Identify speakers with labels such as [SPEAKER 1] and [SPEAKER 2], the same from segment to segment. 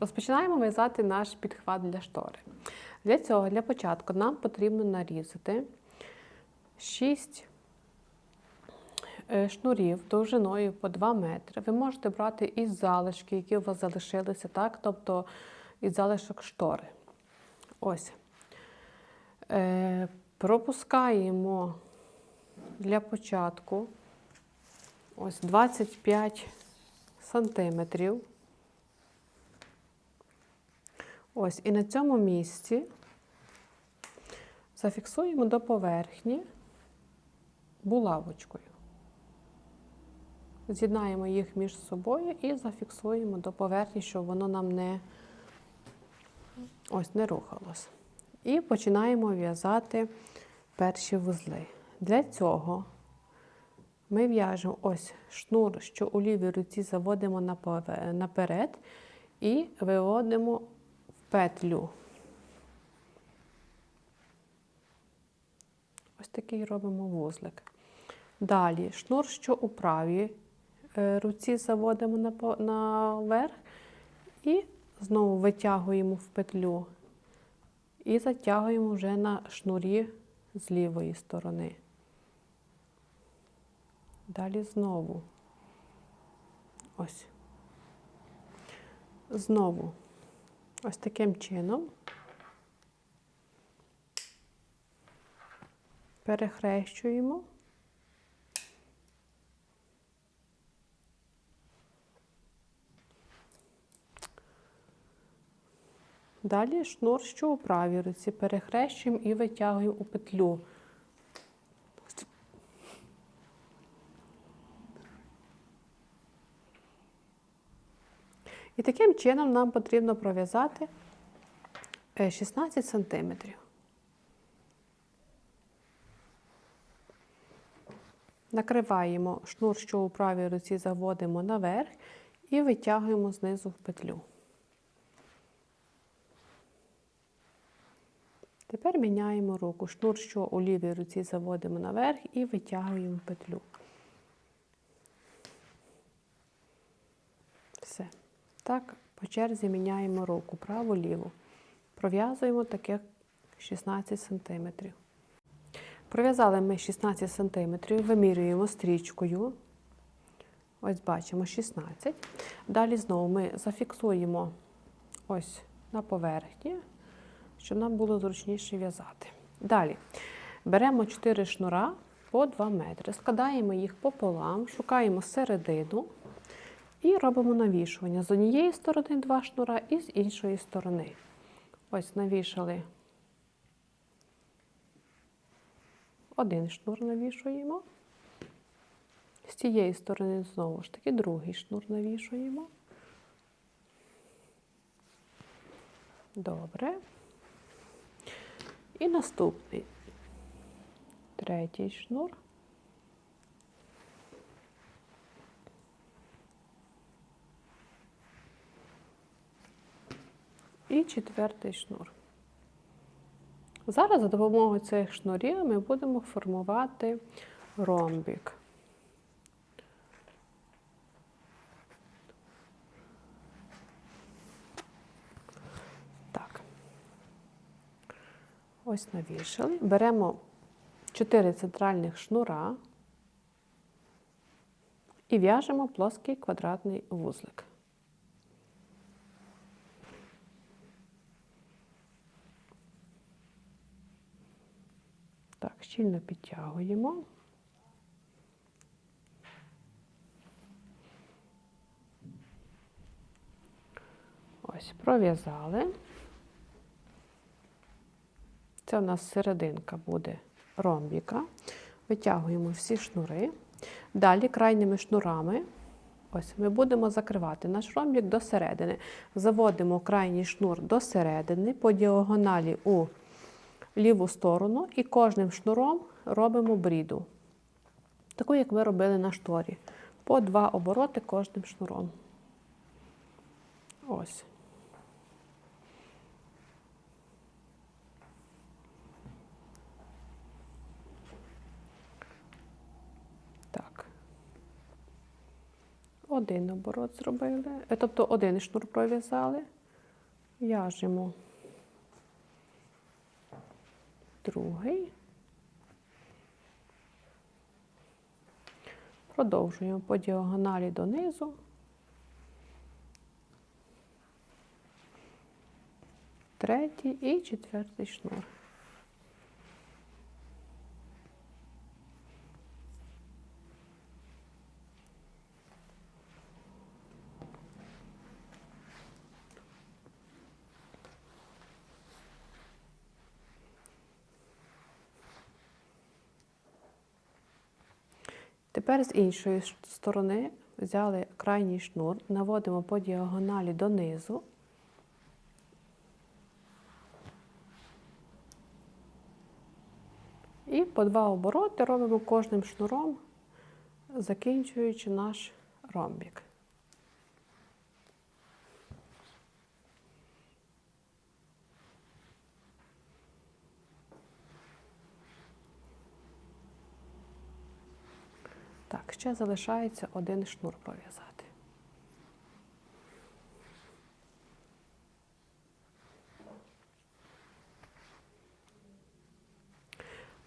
[SPEAKER 1] Розпочинаємо в'язати наш підхват для штори. Для цього, для початку, нам потрібно нарізати 6 е, шнурів довжиною по 2 метри. Ви можете брати із залишки, які у вас залишилися, так? тобто із залишок штори. Ось. Е, пропускаємо для початку ось 25 сантиметрів. Ось, і на цьому місці зафіксуємо до поверхні булавочкою. З'єднаємо їх між собою і зафіксуємо до поверхні, щоб воно нам не, ось, не рухалось. І починаємо в'язати перші вузли. Для цього ми в'яжемо ось шнур, що у лівій руці заводимо наперед і виводимо петлю. Ось такий робимо вузлик. Далі шнур, що у правій е, руці заводимо наверх і знову витягуємо в петлю і затягуємо вже на шнурі з лівої сторони. Далі знову. Ось. Знову. Ось таким чином. Перехрещуємо. Далі шнур, що у правій руці, перехрещуємо і витягуємо у петлю. І таким чином нам потрібно пров'язати е, 16 сантиметрів. Накриваємо шнур, що у правій руці заводимо наверх і витягуємо знизу в петлю. Тепер міняємо руку. Шнур, що у лівій руці заводимо наверх і витягуємо петлю. Все. Так, по черзі міняємо руку праву-ліву. Пров'язуємо таких 16 см. Пров'язали ми 16 см, вимірюємо стрічкою. Ось бачимо 16. Далі знову ми зафіксуємо ось на поверхні, щоб нам було зручніше в'язати. Далі беремо 4 шнура по 2 метри, складаємо їх пополам, шукаємо середину. І робимо навішування з однієї сторони два шнура і з іншої сторони. Ось навішали один шнур навішуємо. З цієї сторони знову ж таки другий шнур навішуємо. Добре. І наступний третій шнур. І четвертий шнур. Зараз за допомогою цих шнурів ми будемо формувати ромбік. Так. Ось навішали. Беремо 4 центральних шнура і в'яжемо плоский квадратний вузлик. Так, щільно підтягуємо. Ось, пров'язали. Це у нас серединка буде ромбіка. Витягуємо всі шнури. Далі крайніми шнурами ось ми будемо закривати наш ромбік до середини. Заводимо крайній шнур до середини по діагоналі у ліву сторону і кожним шнуром робимо бріду. Таку, як ми робили на шторі. По два обороти кожним шнуром. Ось. Один оборот зробили, е, тобто один шнур пров'язали, В'яжемо другий. Продовжуємо по діагоналі донизу. Третій і четвертий шнур. Тепер з іншої сторони взяли крайній шнур, наводимо по діагоналі донизу. І по два обороти робимо кожним шнуром, закінчуючи наш ромбік. Так, ще залишається один шнур пров'язати.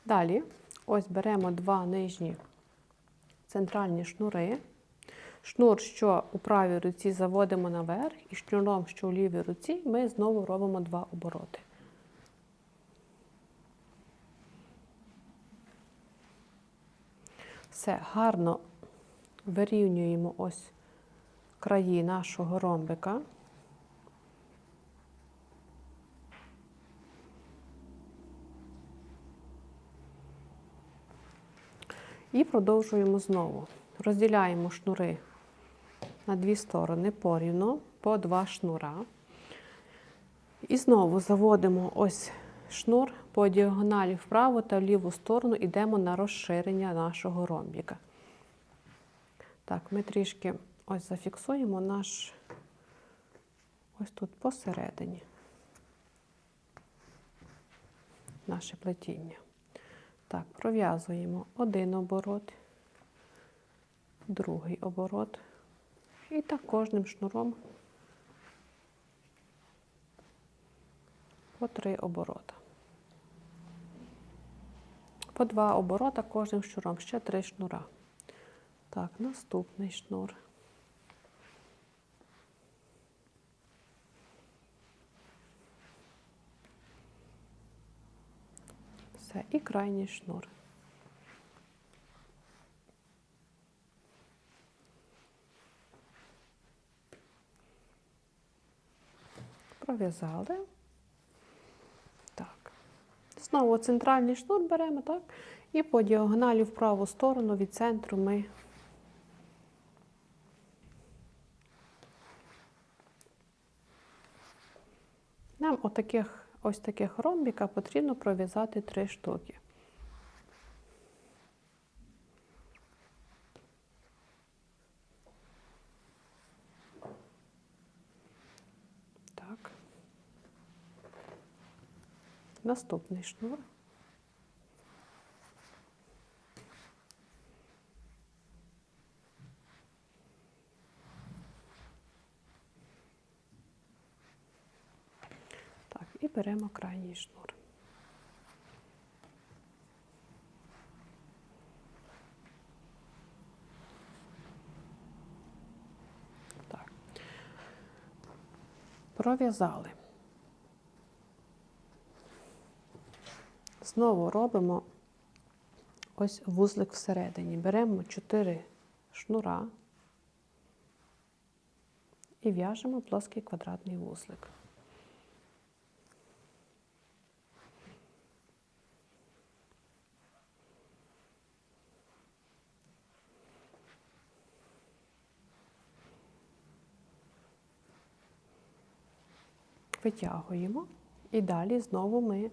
[SPEAKER 1] Далі, ось беремо два нижні центральні шнури. Шнур, що у правій руці заводимо наверх, і шнуром, що у лівій руці, ми знову робимо два обороти. Все гарно вирівнюємо ось краї нашого ромбика. І продовжуємо знову. Розділяємо шнури на дві сторони порівно, по два шнура. І знову заводимо ось шнур по діагоналі вправо та в ліву сторону йдемо на розширення нашого ромбіка. Так, ми трішки ось зафіксуємо наш ось тут посередині наше плетіння. Так, пров'язуємо один оборот, другий оборот. І так кожним шнуром по три оборота. По два оборота кожним шнуром, ще три шнура. Так, наступний шнур. Все, і крайній шнур. Пров'язали. Знову центральний шнур беремо, так? І по діагоналі в праву сторону від центру ми Нам отаких, ось таких ромбіка потрібно пров'язати три штуки. Так. Наступний шнур. Так, і беремо крайній шнур. Так. Пров'язали. Знову робимо ось вузлик всередині. Беремо 4 шнура і в'яжемо плоский квадратний вузлик. Витягуємо і далі знову ми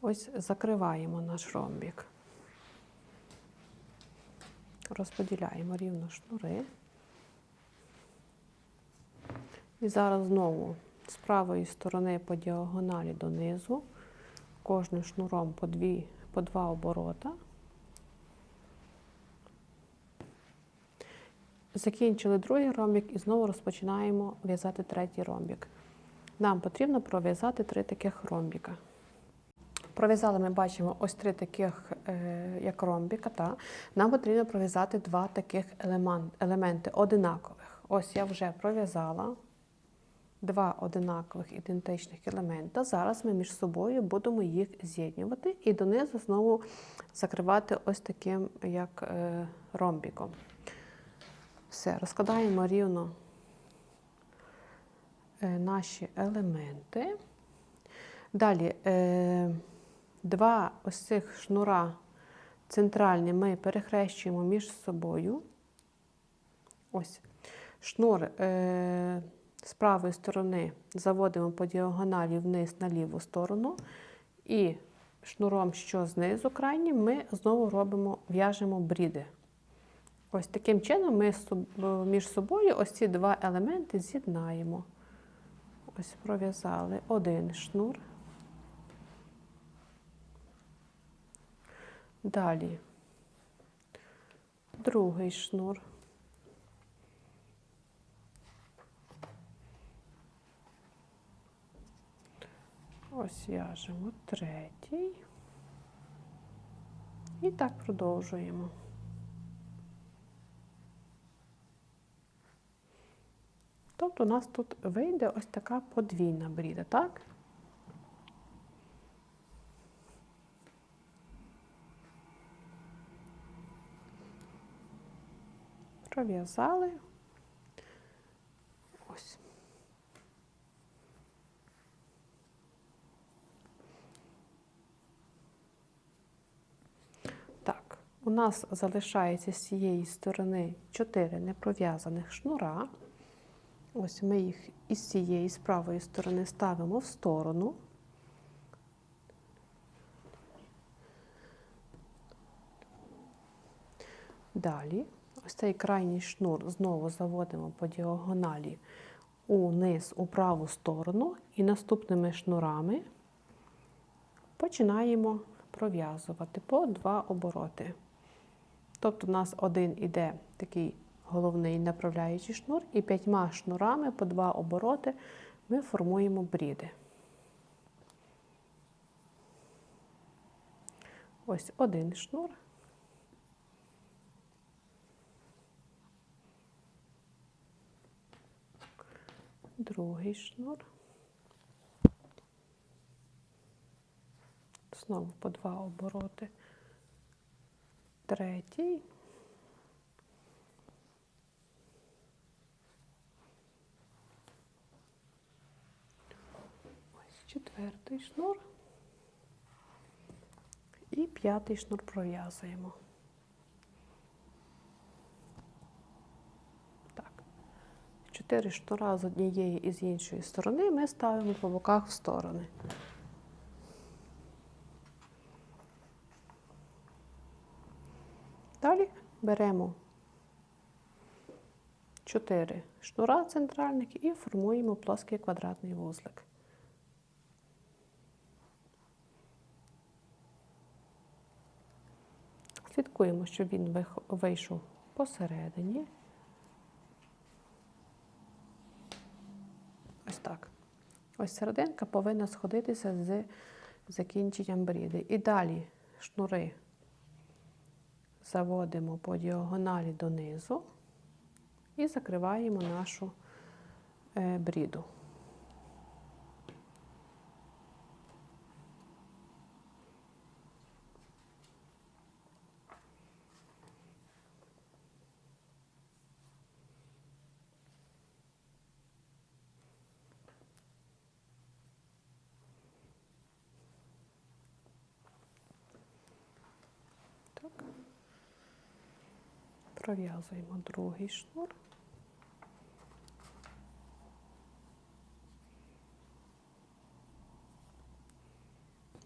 [SPEAKER 1] ось закриваємо наш ромбік. Розподіляємо рівно шнури. І зараз знову з правої сторони по діагоналі донизу, кожним шнуром по, дві, по два оборота. Закінчили другий ромбік і знову розпочинаємо в'язати третій ромбік. нам потрібно пров'язати три таких ромбіка. Пров'язали ми бачимо ось три таких, е, як ромбіка. Та? Нам потрібно пров'язати два таких елемент, елементи одинакових. Ось я вже пров'язала два одинакових ідентичних елемента. Зараз ми між собою будемо їх з'єднювати і донизу знову закривати ось таким як е, ромбіком. Все, розкладаємо рівно е, наші елементи. Далі е, два ось цих шнура центральні ми перехрещуємо між собою. Ось. Шнур е, з правої сторони заводимо по діагоналі вниз на ліву сторону. І шнуром, що знизу крайнім, ми знову робимо, в'яжемо бріди. Ось таким чином ми між собою ось ці два елементи з'єднаємо. Ось пров'язали один шнур. Далі другий шнур. Ось в'яжемо третій. І так продовжуємо. Тобто у нас тут вийде ось така подвійна бріда, так? Пров'язали. Ось. Так, у нас залишається з цієї сторони 4 непров'язаних шнура. Ось ми їх із цієї з правої сторони ставимо в сторону. Далі, ось цей крайній шнур знову заводимо по діагоналі униз у праву сторону і наступними шнурами починаємо пров'язувати по два обороти. Тобто у нас один іде такий головний направляючий шнур, і п'ятьма шнурами по два обороти ми формуємо бріди. Ось один шнур. Другий шнур. Знову по два обороти. Третій. Ось четвертий шнур. І п'ятий шнур пров'язуємо. 4 штура з однієї і з іншої сторони ми ставимо по боках в сторони. Далі беремо чотири штура центральних і формуємо плоский квадратний вузлик. Слідкуємо, щоб він вийшов посередині. Так. Ось серединка повинна сходитися з закінченням бріди. І далі шнури заводимо по діагоналі донизу і закриваємо нашу е, бріду. Пров'язуємо другий шнур.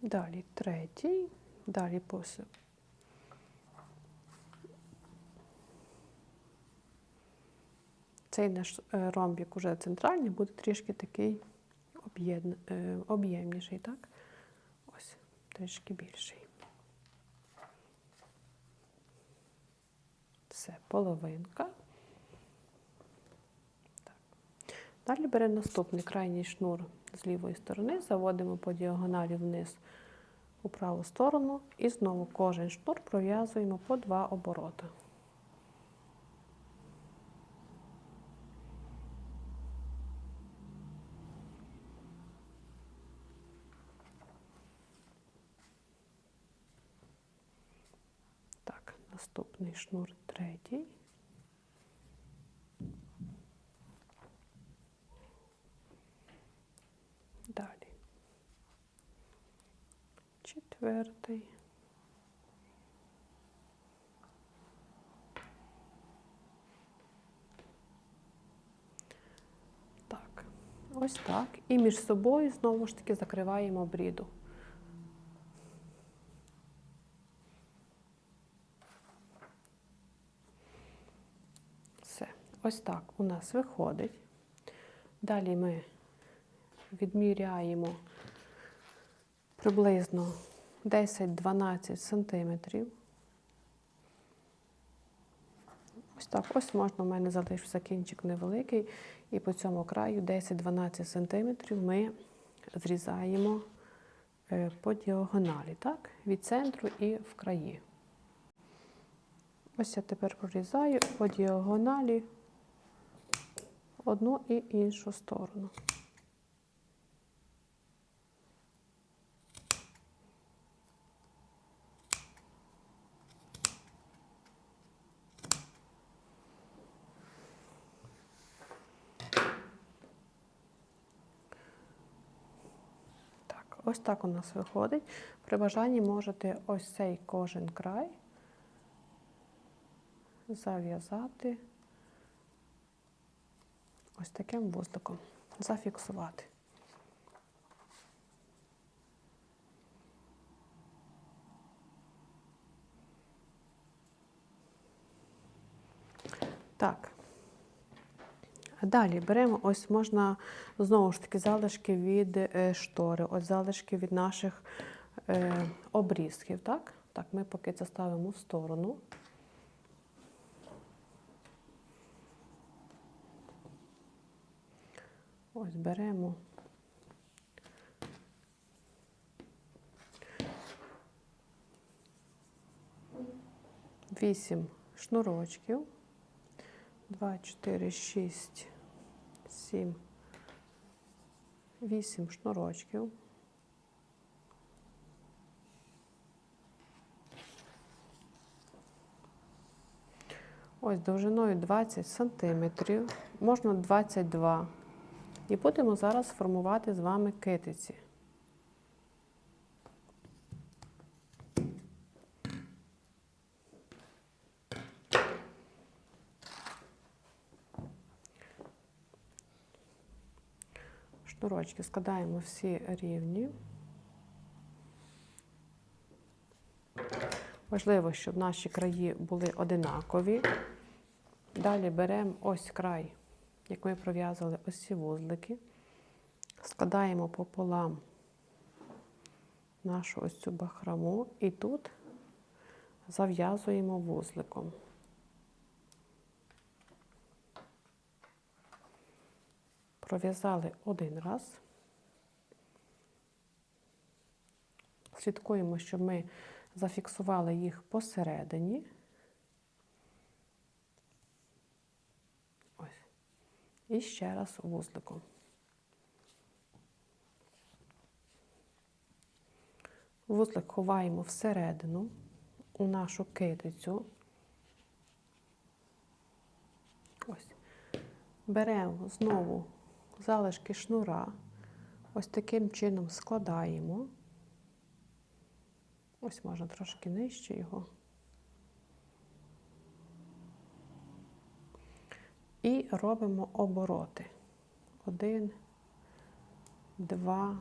[SPEAKER 1] Далі третій, далі поси. Цей наш е, ромбік уже центральний буде трішки такий е, об'ємніший, так? Ось, трішки більший. Це половинка. Так. Далі беремо наступний крайній шнур з лівої сторони, заводимо по діагоналі вниз у праву сторону і знову кожен шнур пров'язуємо по два обороти. Так, наступний шнур третій. Далі. Четвертий. Так, ось так. І між собою знову ж таки закриваємо бріду. Все. Ось так у нас виходить. Далі ми відміряємо приблизно 10-12 сантиметрів. Ось так, ось можна, у мене залишився кінчик невеликий, і по цьому краю 10-12 сантиметрів ми зрізаємо е, по діагоналі, так? від центру і в краї. Ось я тепер прорізаю по діагоналі одну і іншу сторону. Ось так у нас виходить. При бажанні можете ось цей кожен край зав'язати ось таким вузликом, зафіксувати. Так. Далі беремо, ось можна знову ж таки залишки від е, штори, ось залишки від наших е, обрізків. Так? так, ми поки це ставимо в сторону. Ось беремо. Вісім шнурочків. 2, 4, 6, 7, 8 шнурочків. Ось довжиною 20 сантиметрів, можна 22. І будемо зараз формувати з вами китиці. Шнурочки складаємо всі рівні. Важливо, щоб наші краї були одинакові. Далі беремо ось край, як ми пров'язали ось ці вузлики, складаємо пополам нашу ось цю бахраму і тут зав'язуємо вузликом. Пров'язали один раз. Слідкуємо, щоб ми зафіксували їх посередині. І ще раз вузликом. Вузлик ховаємо всередину у нашу китицю. Ось. Беремо знову залишки шнура, ось таким чином складаємо. Ось можна трошки нижче його. І робимо обороти. Один, два,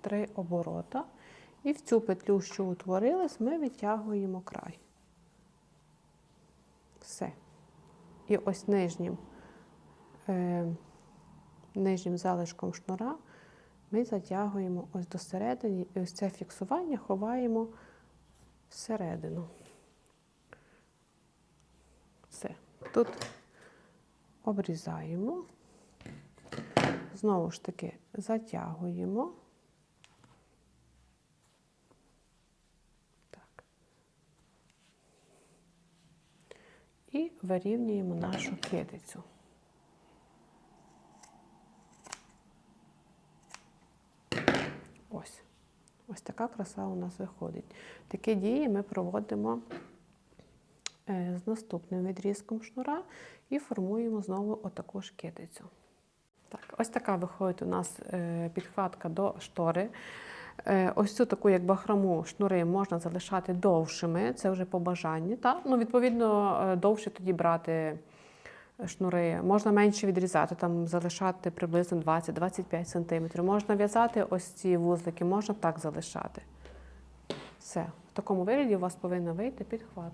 [SPEAKER 1] три оборота. І в цю петлю, що утворилась, ми відтягуємо край. Все. І ось нижнім, е, нижнім залишком шнура ми затягуємо ось до середини, і ось це фіксування ховаємо всередину. Все. Тут обрізаємо знову ж таки затягуємо. Так. І вирівнюємо нашу китицю. Ось. Ось така краса у нас виходить. Такі дії ми проводимо з наступним відрізком шнура і формуємо знову отаку ж. Так, ось така виходить у нас е, підхватка до штори. Е, Ось цю таку, як бахрому, шнури можна залишати довшими, це вже по бажанні. Та? Ну, відповідно, е, довше тоді брати шнури. Можна менше відрізати, там залишати приблизно 20-25 см. Можна в'язати ось ці вузлики, можна так залишати. Все. В такому вигляді у вас повинна вийти підхват.